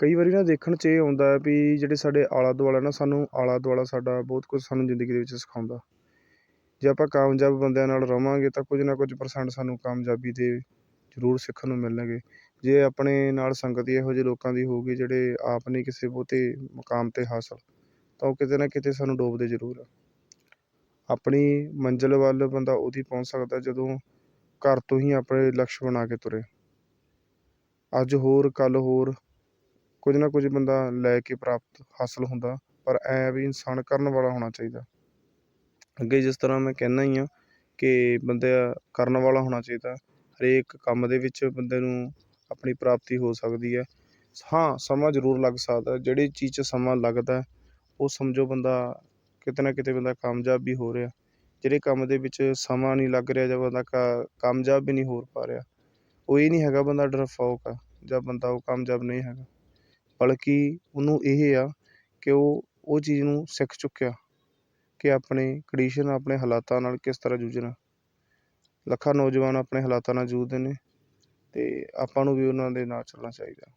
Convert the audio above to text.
ਕਈ ਵਾਰੀ ਨਾ ਦੇਖਣ 'ਚ ਇਹ ਆਉਂਦਾ ਹੈ ਵੀ ਜਿਹੜੇ ਸਾਡੇ ਆਲਾ ਦੁਆਲਾ ਨਾ ਸਾਨੂੰ ਆਲਾ ਦੁਆਲਾ ਸਾਡਾ ਬਹੁਤ ਕੁਝ ਸਾਨੂੰ ਜ਼ਿੰਦਗੀ ਦੇ ਵਿੱਚ ਸਿਖਾਉਂਦਾ। ਜੇ ਆਪਾਂ ਕਾਮਯਾਬ ਬੰਦਿਆਂ ਨਾਲ ਰਵਾਂਗੇ ਤਾਂ ਕੁਝ ਨਾ ਕੁਝ ਪਰਸੈਂਟ ਸਾਨੂੰ ਕਾਮਯਾਬੀ ਦੇ ਜ਼ਰੂਰ ਸਿੱਖਣ ਨੂੰ ਮਿਲਣਗੇ। ਜੇ ਆਪਣੇ ਨਾਲ ਸੰਗਤ ਹੀ ਇਹੋ ਜਿਹੇ ਲੋਕਾਂ ਦੀ ਹੋਊਗੀ ਜਿਹੜੇ ਆਪ ਨਹੀਂ ਕਿਸੇ ਬਹੁਤੇ ਮੁਕਾਮ 'ਤੇ ਹਾਸਲ, ਤਾਂ ਉਹ ਕਿਤੇ ਨਾ ਕਿਤੇ ਸਾਨੂੰ ਡੋਬਦੇ ਜ਼ਰੂਰ ਆ। ਆਪਣੀ ਮੰਜ਼ਿਲ ਵੱਲ ਬੰਦਾ ਉਹਦੀ ਪਹੁੰਚ ਸਕਦਾ ਜਦੋਂ ਘਰ ਤੋਂ ਹੀ ਆਪਣੇ ਲਕਸ਼ ਬਣਾ ਕੇ ਤੁਰੇ। ਅੱਜ ਹੋਰ ਕੱਲ ਹੋਰ ਕੁਝ ਨਾ ਕੁਝ ਬੰਦਾ ਲੈ ਕੇ ਪ੍ਰਾਪਤ ਹਾਸਲ ਹੁੰਦਾ, ਪਰ ਐਂ ਵੀ ਇਨਸਾਨ ਕਰਨ ਵਾਲਾ ਹੋਣਾ ਚਾਹੀਦਾ। ਅੱਗੇ ਜਿਸ ਤਰ੍ਹਾਂ ਮੈਂ ਕਹਿੰਦਾ ਹੀ ਹਾਂ ਕਿ ਬੰਦਾ ਕਰਨ ਵਾਲਾ ਹੋਣਾ ਚਾਹੀਦਾ, ਹਰੇਕ ਕੰਮ ਦੇ ਵਿੱਚ ਬੰਦੇ ਨੂੰ ਆਪਣੀ ਪ੍ਰਾਪਤੀ ਹੋ ਸਕਦੀ ਹੈ। ਹਾਂ, ਸਮਾਂ ਜ਼ਰੂਰ ਲੱਗ ਸਕਦਾ, ਜਿਹੜੀ ਚੀਜ਼ 'ਚ ਸਮਾਂ ਲੱਗਦਾ, ਉਹ ਸਮਝੋ ਬੰਦਾ ਕਿਤੇ ਨਾ ਕਿਤੇ ਬੰਦਾ ਕਾਮਯਾਬ ਵੀ ਹੋ ਰਿਹਾ। ਜਿਹੜੇ ਕੰਮ ਦੇ ਵਿੱਚ ਸਮਾਂ ਨਹੀਂ ਲੱਗ ਰਿਹਾ ਜਾਂ ਬੰਦਾ ਕਾ, ਕਾਮਯਾਬ ਵੀ ਨਹੀਂ ਹੋ ਪਾ ਰਿਹਾ, ਉਹ ਇਹ ਨਹੀਂ ਹੈਗਾ ਬੰਦਾ ਡਰਫੋਕ ਆ ਜਾਂ ਬੰਦਾ ਉਹ ਕਾਮਯਾਬ ਨਹੀਂ ਹੈਗਾ। ਬਲਕਿ ਉਹਨੂੰ ਇਹ ਆ ਕਿ ਉਹ ਉਹ ਚੀਜ਼ ਨੂੰ ਸਿੱਖ ਚੁੱਕਿਆ ਕਿ ਆਪਣੇ ਕੰਡੀਸ਼ਨ ਆਪਣੇ ਹਾਲਾਤਾਂ ਨਾਲ ਕਿਸ ਤਰ੍ਹਾਂ ਜੂਝਣਾ। ਲੱਖਾਂ ਨੌਜਵਾਨ ਆਪਣੇ ਹਾਲਾਤਾਂ ਨਾਲ ਜੂਝਦੇ ਨੇ ਅਤੇ ਆਪਾਂ ਨੂੰ ਵੀ ਉਹਨਾਂ ਦੇ ਨਾਲ ਚੱਲਣਾ ਚਾਹੀਦਾ।